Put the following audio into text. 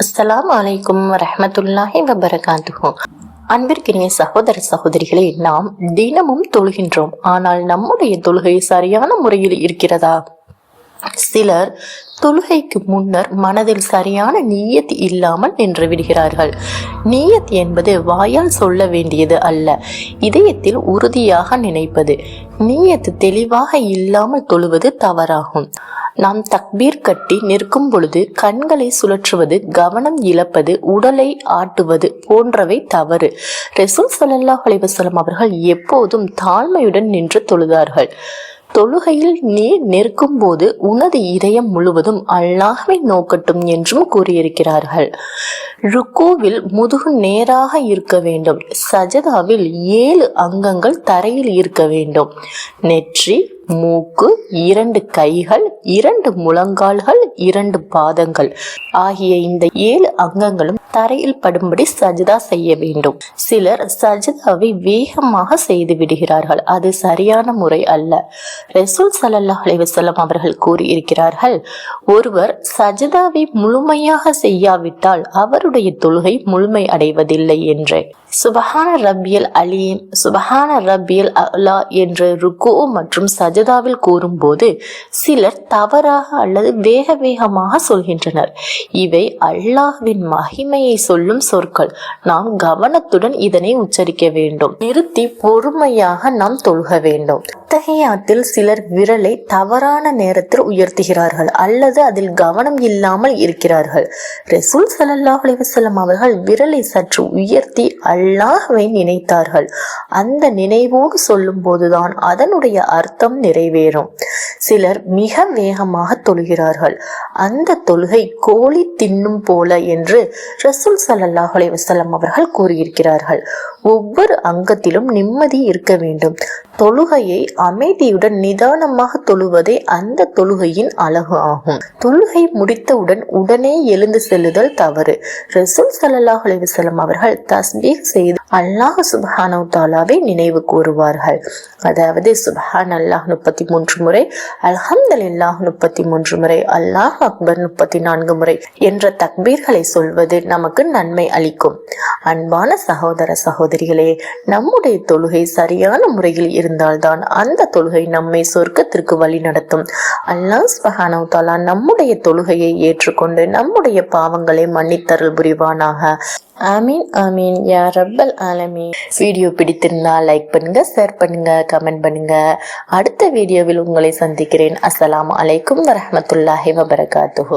அஸ்லாம் அலைக்கும் வரமத்துல்லாஹி வபரகாத்துகும் அன்பிற்கினிய சகோதர சகோதரிகளே நாம் தினமும் தொழுகின்றோம். ஆனால் நம்முடைய தொழுகை சரியான முறையில் இருக்கிறதா? சிலர் தொழுகைக்கு முன்னர் மனதில் சரியான நீயத் இல்லாமல் நின்று விடுகிறார்கள். நீயத் என்பது வாயால் சொல்ல வேண்டியது அல்ல இதயத்தில் உறுதியாக நினைப்பது. நீயத்து தெளிவாக இல்லாமல் தொழுவது தவறாகும். நாம் தக்பீர் கட்டி நிற்கும் பொழுது கண்களை சுழற்றுவது கவனம் இழப்பது உடலை ஆட்டுவது போன்றவை தவறு. ரெசூல் ஸல்லல்லாஹு அலிவசலம் அவர்கள் எப்போதும் தாழ்மையுடன் நின்று தொழுதார்கள். தொழுகையில் நீ நிற்கும் போது உனது இதயம் முழுவதும் அல்லாஹ்வை நோக்கட்டும் என்றும் கூறியிருக்கிறார்கள். ருக்கூவில் முதுகு நேராக இருக்க வேண்டும். சஜதாவில் ஏழு அங்கங்கள் தரையில் இருக்க வேண்டும். நெற்றி மூக்கு இரண்டு கைகள் இரண்டு முழங்கால்கள் இரண்டு பாதங்கள் ஆகிய இந்த ஏழு அங்கங்களும் தரையில் படும்படி சஜதா செய்ய வேண்டும். சிலர் சஜதாவை வேகமாக செய்து விடுகிறார்கள். அது சரியான முறை அல்ல. ரெசூல் சல்லா அலைஹி அவர்கள் கூறியிருக்கிறார்கள் ஒருவர் சஜதாவை முழுமையாக செய்யாவிட்டால் அவருடைய தொழுகை முழுமை அடைவதில்லை என்று. சுபஹான ரப்பியல் அலீம் சுபஹான ரப்பியல் அலா என்று ருக்கு மற்றும் சஜதாவில் கூறும்போது சிலர் தவறாக அல்லது வேக வேகமாக சொல்கின்றனர். இவை அல்லாஹ்வின் மகிமையை சொல்லும் சொற்கள். நாம் கவனத்துடன் இதனை உச்சரிக்க வேண்டும். நிறுத்தி பொறுமையாக நாம் தொழுக வேண்டும். அத்தகையாத்தில் சிலர் விரலை தவறான நேரத்தில் உயர்த்துகிறார்கள் அல்லது அதில் கவனம் இல்லாமல் இருக்கிறார்கள். ரெசூல் சல்லாஹ் அலைஹி அவர்கள் விரலை சற்று உயர்த்தி அல்லாஹ்வை நினைத்தார்கள். அந்த நினைவோடு சொல்லும் போதுதான் அதனுடைய அர்த்தம் நிறைவேறும். சிலர் மிக வேகமாக தொழுகிறார்கள். அந்த தொழுகை கோழி தின்னும் போல என்று ரசூல் சல்லாஹ் அலைஹி அவர்கள் கூறியிருக்கிறார்கள். ஒவ்வொரு அங்கத்திலும் நிம்மதி இருக்க வேண்டும். தொழுகையை அமைதியுடன் நிதானமாக தொழுவதே அந்த தொழுகையின் அழகு ஆகும். தொழுகை முடித்தவுடன் உடனே எழுந்து செல்லுதல் தவறு. ரசூல் சல்லாஹ் அலிவசலம் அவர்கள் தஸ்பீக் செய்து அல்லாஹ் சுப்ஹானஹு தாலாவை நினைவு கூறுவார்கள். அதாவது சுபஹான் அல்லாஹ் முப்பத்தி மூன்று முறை அல்ஹம்துலில்லாஹ் முப்பத்தி மூன்று முறை அல்லாஹ் அக்பர் முப்பத்தி நான்கு முறை என்ற தக்பீர்களை சொல்வது நமக்கு நன்மை அளிக்கும். அன்பான சகோதர சகோதரிகளே நம்முடைய தொழுகை சரியான முறையில் இருந்தால்தான் அந்த தொழுகை நம்மை சொர்க்கத்திற்கு வழி நடத்தும். அல்லாஹ் சுப்ஹானஹு தாலா நம்முடைய தொழுகையை ஏற்றுக்கொண்டு நம்முடைய பாவங்களை மன்னித்தருள் புரிவானாக. ஆமீன் ஆமீன். யா ரப்பல் ஆலமி. வீடியோ பிடித்திருந்தால் லைக் பண்ணுங்க ஷேர் பண்ணுங்க கமெண்ட் பண்ணுங்க. அடுத்த வீடியோவில் உங்களை சந்திக்கிறேன். அஸ்லாம் அலைக்கும் வரமத்துல்லாஹி வபரகாத்து